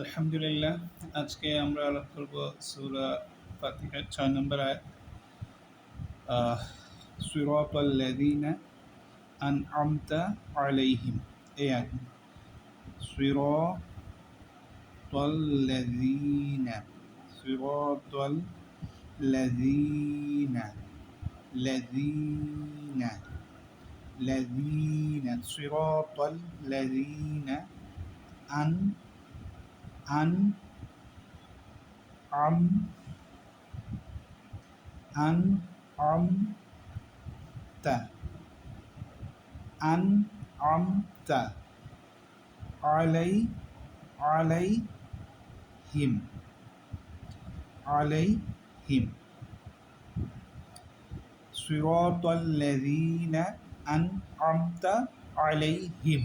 আলহামদুলিল্লাহ, আজকে আমরা আলাপ করব সূরা ফাতিহার ছয় নম্বর আয়াত। সিরাত আল্লাযীনা আনআমতা আলাইহিম। এই আয়াত সিরাত আল্লাযীনা সিরাত আল্লাযীনা লাযীনা লাযীনা সিরাত আল্লাযীনা আন an am an am ta an am ta alai alai him alai him صراط الذين أنعمت عليهم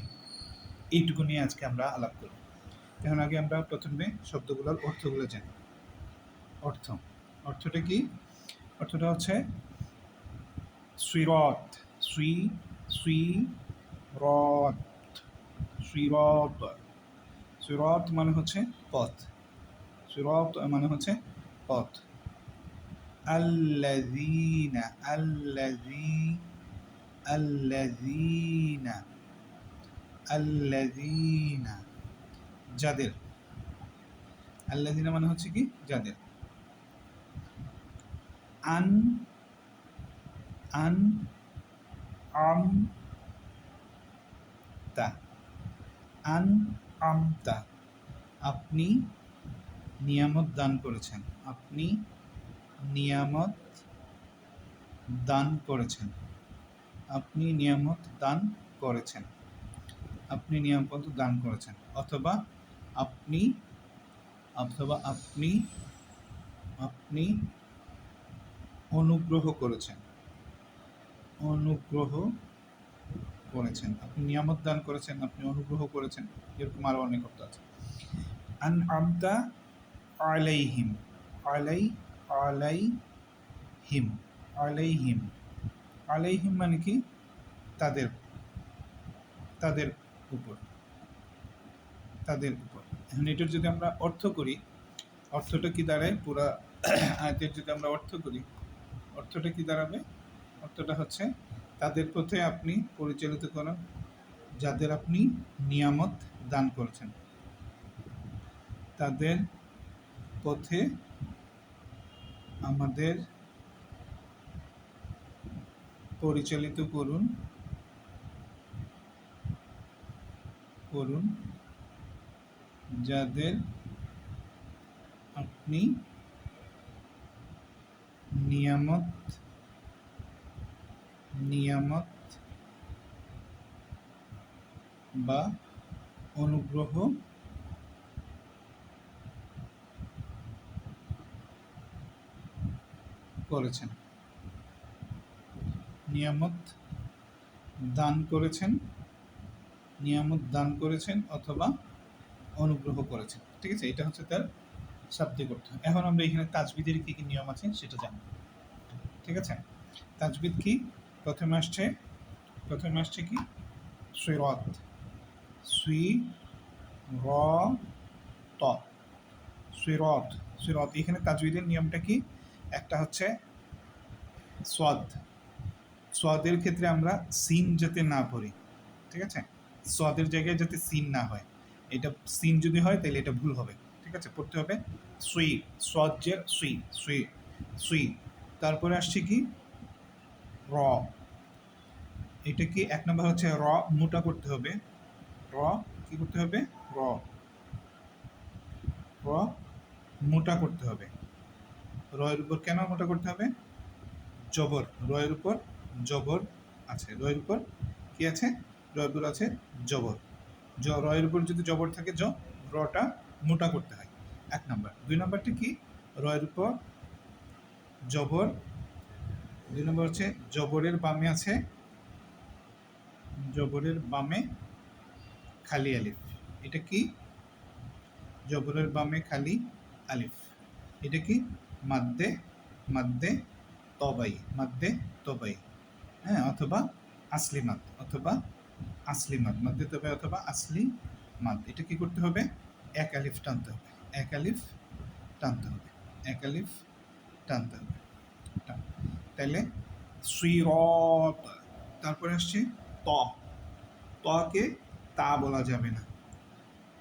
এইটুকু নিয়ে আজকে আমরা আলাপ করব এখন আগে আমরা প্রথমে শব্দগুলোর অর্থগুলো জানি। অর্থ। অর্থটা কি? অর্থটা হচ্ছে শ্রীরথ। শ্রী শ্রী, রথ। শ্রীরথ। শ্রীরথ মানে হচ্ছে পথ। শ্রীরথ মানে হচ্ছে পথ। আল্লাযীনা, আল্লাযী, আল্লাযীনা আল্লাযীনা। যাদের আল্লাযিনা মানে হচ্ছে কি? যাদের আন আন, আম, তা। আন আমতা আপনি নিয়ামত দান করেছেন। আপনি নিয়ামত দান করেছেন। আপনি নিয়ামত দান করেছেন। আপনি নিয়ামত দান করেছেন। অথবা আপনি, অথবা আপনি আপনি অনুগ্রহ করেছেন। অনুগ্রহ করেছেন। আপনি নিয়ামত দান করেছেন, আপনি অনুগ্রহ করেছেন। এরকম আরও অনেক অর্থ আছে। আন আমতা আলাইহিম, আলাই আলাই হিম, আলাইহিম। আলাইহিম মানে কি? তাদের তাদের উপর তাদের উপর। এখন এটার যদি আমরা অর্থ করি, অর্থটা কি দাঁড়ায়? পুরা আয়তের যদি আমরা অর্থ করি, অর্থটা কি দাঁড়াবে? অর্থটা হচ্ছে তাদের পথে আপনি পরিচালিত করেন যাদের আপনি নিয়ামত দান করছেন। তাদের পথে আমাদের পরিচালিত করুন করুন যাদের আপনি নিয়ামত নিয়ামত বা অনুগ্রহ করেছেন। নিয়ামত দান করেছেন নিয়ামত দান করেছেন অথবা অনুগ্রহ করেছেন ঠিক আছে? এটা হচ্ছে তার শাব্দিক অর্থ। এখন আমরা এখানে তাজবিদের কি কি নিয়ম আছে সেটা জানব। ঠিক আছে? তাজবিদ কি? প্রথমে আসছে প্রথমে আসছে কি? সৈরত। সুই র ত সৈরত। সৈরত। এখানে তাজবিদের নিয়মটা কি? একটা হচ্ছে সদ সদের ক্ষেত্রে আমরা সিন যাতে না পড়ি, ঠিক আছে? সদের জায়গায় যাতে সিন না হয়। এটা সিন যদি হয় তাহলে এটা ভুল হবে। ঠিক আছে? পড়তে হবে সুই সজ্জের সুই সুই সুই তারপরে আসছে কি? র। এটা কি এক নম্বর হচ্ছে র, মোটা করতে হবে। র, কি করতে হবে? র। র, মোটা করতে হবে। রয়ের উপর কেন মোটা করতে হবে? জবর। রয়ের উপর জবর আছে। রয়ের উপর কি আছে? রয়ের উপর আছে জবর। জ, রয়ের উপর যদি জবর থাকে, জ, রটা মোটা করতে হয়। এক নম্বর। দুই নম্বরটি কি? রয়ের উপর জবর। দুই নম্বর হচ্ছে জবরের বামে আছে, জবরের বামে খালি আলিফ। এটা কি? জবরের বামে খালি আলিফ। এটা কি? মাদ্দে মাদ্দে তবাই মাদ্দে তবাই। হ্যাঁ অথবা আসলি মাদ অথবা আসলি মাদ মাদ দিতে হবে অথবা আসলি মাদ। এটা কি করতে হবে? এক আলিফ টানতে হবে। এক আলিফ টানতে হবে। এক আলিফ টানতে হবে। তাইলে শ্রীরত তারপরে আসছে ত। তকে তা বলা যাবে না।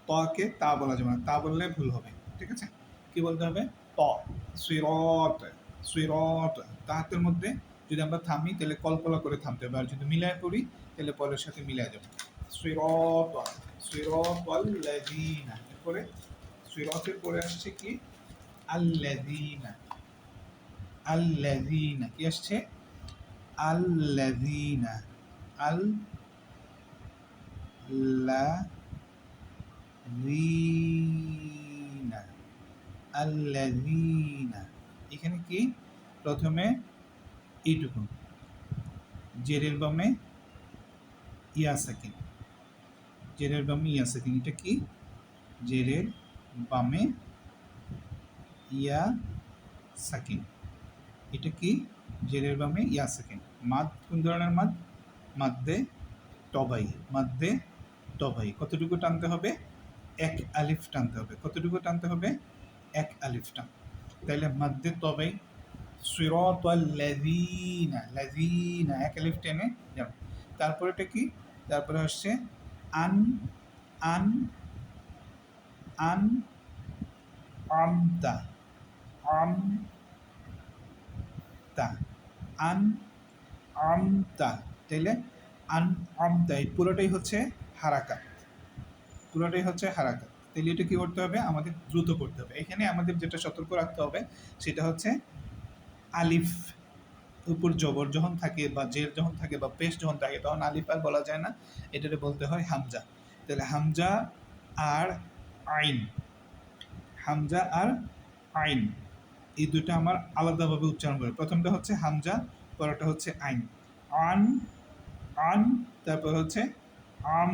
তকে তা বলা যাবে না। তা বললে ভুল হবে। ঠিক আছে? কি বলতে হবে? ত। শ্রীরত শ্রীরত তাহাতের মধ্যে যদি আমরা থামি, তাহলে কলকলা করে থামতে হবে। আর যদি মিলায় পড়ি, তাহলে পরের সাথে মিলায় যাবে। পরে আসছে কি? কি আসছে? আল লা এখানে কি? প্রথমে এইটুকু জেরের বামে ইয়া সাকিন জেরের বামে ইয়া সাকিন এটা কি? জেরের বামে ইয়া সাকিন এটা কি? জেরের বামে ইয়া সাকিন মাদ, কোন ধরনের মাদ? মাদ্দে টবাই মাদ্দে টবাই কতটুকু টানতে হবে? এক আলিফ টানতে হবে। কতটুকু টানতে হবে? এক আলিফ টান। তাইলে মাদ্দে তবাই সিরাত লাযিনা লাযিনা, এক আলিফ টেনে যাবে তারপরে এটা কি? তারপরে হচ্ছে আন আন আন আমতা আম তা আন আমতা। তাইলে আন আমতা, এই পুরোটাই হচ্ছে হারাকাত। পুরোটাই হচ্ছে হারাকাত। তাহলে এটা কি করতে হবে? আমাদের দ্রুত করতে হবে। এখানে আমাদের যেটা সতর্ক রাখতে হবে, সেটা হচ্ছে আলিফ উপর জবর যখন থাকে বা জের যখন থাকে বা পেশ যখন থাকে, তখন আলিফ আর বলা যায় না। এটাকে বলতে হয় হামজা। তাহলে হামজা আর আইন। হামজা আর আইন। এই দুটো আমার আলাদাভাবে উচ্চারণ করে। প্রথমটা হচ্ছে হামজা, পরেরটা হচ্ছে আইন। আন আন, তারপর হচ্ছে আম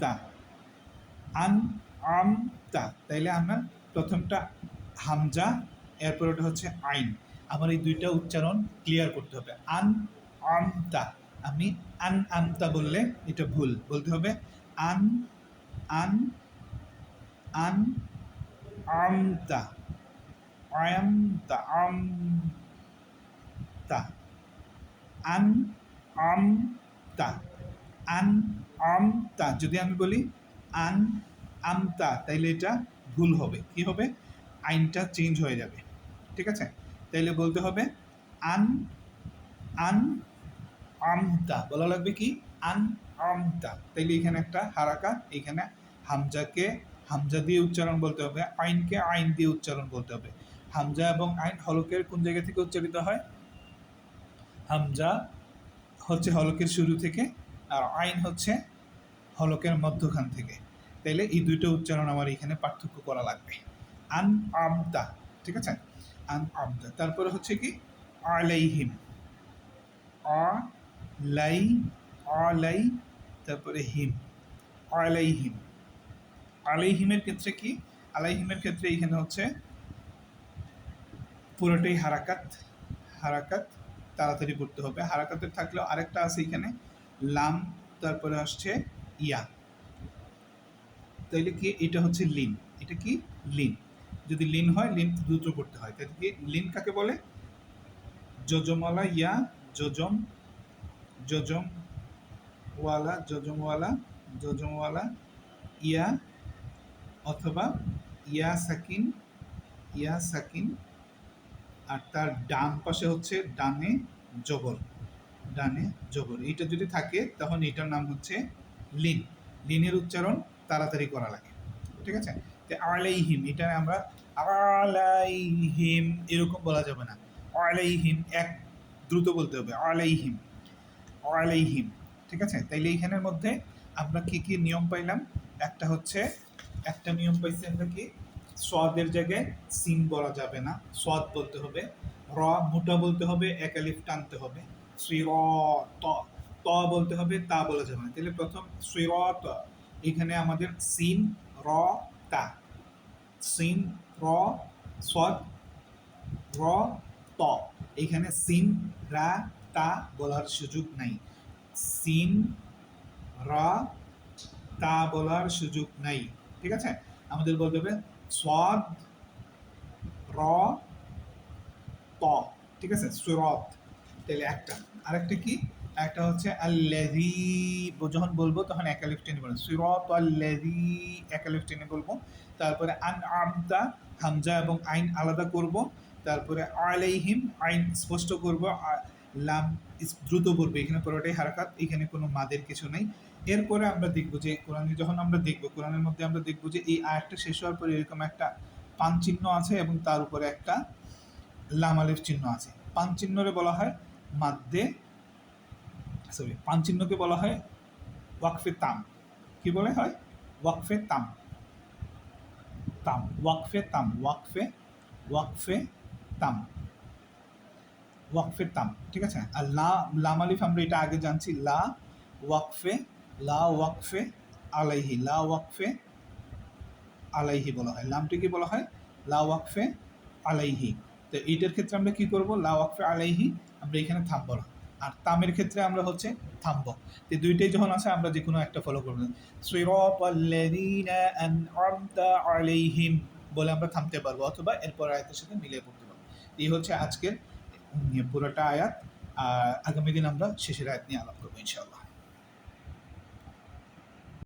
তা আন আম তা তাইলে আমরা প্রথমটা হামজা এরপর ওটা হচ্ছে আইন। আমার এই দুইটা উচ্চারণ ক্লিয়ার করতে হবে। আন আমতা আমি আন আমতা বললে এটা ভুল। বলতে হবে আন আন আন আমতা আমতা আমতা আন আমতা আন আমতা যদি আমি বলি আন আমতা তাইলে এটা ভুল হবে। কি হবে? আইনটা চেঞ্জ হয়ে যাবে। ঠিক আছে? তাইলে বলতে হবে আন আন, আমতা। বলা লাগবে কি? আন, আমতা। তাইলে এখানে একটা হারাকা এখানে হামজাকে, হামজা দিয়ে উচ্চারণ বলতে হবে, আইনকে আইন দিয়ে উচ্চারণ বলতে হবে। হামজা এবং আইন হলকের কোন জায়গা থেকে উচ্চারিত হয়? হামজা হচ্ছে হলকের শুরু থেকে, আর আইন হচ্ছে হলকের মধ্যখান থেকে। তাইলে এই দুইটা উচ্চারণ আমার এখানে পার্থক্য করা লাগবে। আন, আমতা। ঠিক আছে? আন আমতা তারপরে হচ্ছে কি? আলাইহিম। আ লাই আলাই, তারপরে হিম। আলাইহিম। আলাইহিমের ক্ষেত্রে কি? আলাইহিমের ক্ষেত্রে এখানে হচ্ছে পুরোটাই হারাকাত হারাকাত তাড়াতাড়ি করতে হবে। হারাকাতের থাকলেও আরেকটা আছে এখানে, লাম, তারপরে আসছে ইয়া। তাইলে কি? এটা হচ্ছে লিন। এটা কি? লিন। যদি লিন হয়, লিন দ্রুত করতে হয়। কি লিন কাকে বলে? যোজমওয়ালা ইয়া যোজম যোজম ওয়ালা যোজমওয়ালা যোজমওয়ালা ইয়া অথবা ইয়া সাকিন ইয়া সাকিন, আর তার ডান পাশে হচ্ছে ডানে জবর ডানে জবর। এইটা যদি থাকে, তখন এটার নাম হচ্ছে লিন। লিনের উচ্চারণ তাড়াতাড়ি করা লাগে। ঠিক আছে? আলাইহিম, এটা আমরা আলাইহিম, এরকম বলা যাবে না। আলাইহিম, এক দ্রুত বলতে হবে। আলাইহিম আলাইহিম, ঠিক আছে? তাইলে এইখানের মধ্যে আমরা কি কি নিয়ম পাইলাম? একটা হচ্ছে, একটা নিয়ম পাইছি আমরা কি? সোয়াদের জায়গায় সিন বলা যাবে না। সোয়াদ বলতে হবে। র, মোটা বলতে হবে। একালিফ টানতে হবে। শ্রী ত ত বলতে হবে। তা বলা যাবে না। তাহলে প্রথম শ্রী এখানে আমাদের সিন, র, তা। সিন, র সদ র, ত। এখানে সিন, রা, তা বলার সুযোগ নাই। সিন, র, তা বলার সুযোগ নাই। ঠিক আছে? আমাদের বলতে হবে সদ র, ত। ঠিক আছে? সুরত। তাহলে একটা। আরেকটা কি? একটা হচ্ছে আল্লাযী যখন বলব তখন একালিফ বলব। সুরত আল্লাযী একালিফ বলব। তারপরে আন আমতা হামজা এবং আইন আলাদা করব। তারপরে আলাইহিম, আইন স্পষ্ট করব। লাম দ্রুত পড়বে এখানে পুরোটাই হারাকাত, এখানে কোনো মাদের কিছু নেই। এরপরে আমরা দেখব যে কোরআনে, যখন আমরা দেখব, কোরআনের মধ্যে আমরা দেখব যে এই আয়াতটা শেষ হওয়ার পরে এরকম একটা পান চিহ্ন আছে এবং তার উপরে একটা লাম আলিফ চিহ্ন আছে। পান চিহ্নরে বলা হয় মাদ্দে সরি পান চিহ্নকে বলা হয় ওয়াকফে তাম। কি বলে হয়? ওয়াকফে তাম। তাম, ওয়াকফে তাম, ওয়াকফে ওয়াকফে তাম। ওয়াকফে তাম, ঠিক আছে? আর লা, লাম আলিফ আমরা এটা আগে জানছি। লা ওয়াকফে লা ওয়াকফে আলাইহি, লা ওয়াকফে আলাইহি বলা হয়। লামটিকে বলা হয় লা ওয়াকফে আলাইহি। তো এইটার ক্ষেত্রে আমরা কি করব? লা ওয়াকফে আলাইহি, আমরা এখানে থামবো না আর তামের ক্ষেত্রে আমরা হচ্ছে থাম্ব। তো দুইটাই যখন আছে, আমরা যে কোনো একটা ফলো করব। আলাইহিম বলে আমরা থামতে পারব, অথবা এরপর আয়াতের সাথে মিলে পড়তে পারব। এই হচ্ছে আজকের পুরোটা আয়াত, আর আগামী দিন আমরা শেষের আয়াত নিয়ে আলাপ করব, ইনশাআল্লাহ।